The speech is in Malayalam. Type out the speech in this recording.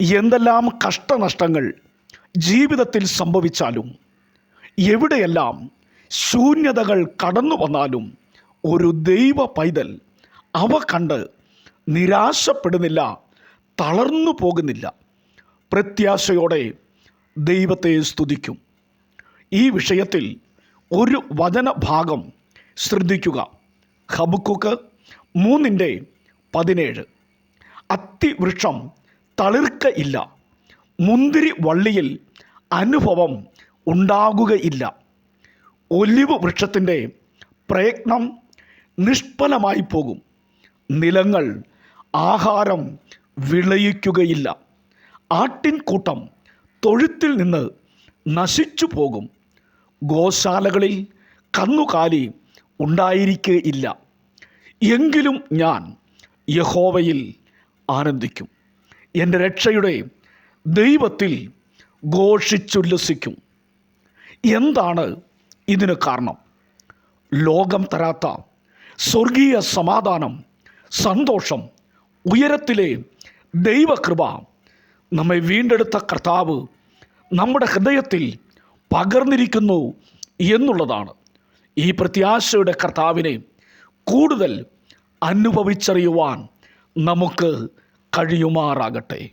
എന്തെല്ലാം കഷ്ടനഷ്ടങ്ങൾ ജീവിതത്തിൽ സംഭവിച്ചാലും എവിടെയെല്ലാം ശൂന്യതകൾ കടന്നു വന്നാലും ഒരു ദൈവ പൈതൽ അവ കണ്ട് നിരാശപ്പെടുന്നില്ല തളർന്നു പോകുന്നില്ല. പ്രത്യാശയോടെ ദൈവത്തെ സ്തുതിക്കും. ഈ വിഷയത്തിൽ ഒരു വചനഭാഗം ശ്രദ്ധിക്കുക. ഹബുക്കുക്ക് മൂന്നിന്റെ പതിനേഴ്. അത്തിവൃക്ഷം തളിർക്കയില്ല. മുന്തിരി വള്ളിയിൽ അനുഭവം ഉണ്ടാകുകയില്ല. ഒലിവ് വൃക്ഷത്തിന്റെ പ്രയത്നം നിഷ്ഫലമായി പോകും. നിലങ്ങൾ ആഹാരം വിളയിക്കുകയില്ല. ആട്ടിൻകൂട്ടം തൊഴുത്തിൽ നിന്ന് നശിച്ചു പോകും. ഗോശാലകളിൽ കന്നുകാലി ഉണ്ടായിരിക്കുകയില്ല എങ്കിലും ഞാൻ യഹോവയിൽ ആനന്ദിക്കും. എന്റെ രക്ഷയുടെ ദൈവത്തിൽ ഘോഷിച്ചുല്ലസിക്കും. എന്താണ് ഇതിന് കാരണം? ലോകം തരാത്ത സ്വർഗീയ സമാധാനം സന്തോഷം ഉയരത്തിലെ ദൈവകൃപ നമ്മെ വീണ്ടെടുത്ത കർത്താവ് നമ്മുടെ ഹൃദയത്തിൽ പകർന്നിരിക്കുന്നു എന്നുള്ളതാണ്. ഈ പ്രത്യാശയുടെ കർത്താവിനെ കൂടുതൽ അനുഭവിച്ചറിയുവാൻ നമുക്ക് കഴിയുമാറാകട്ടെ.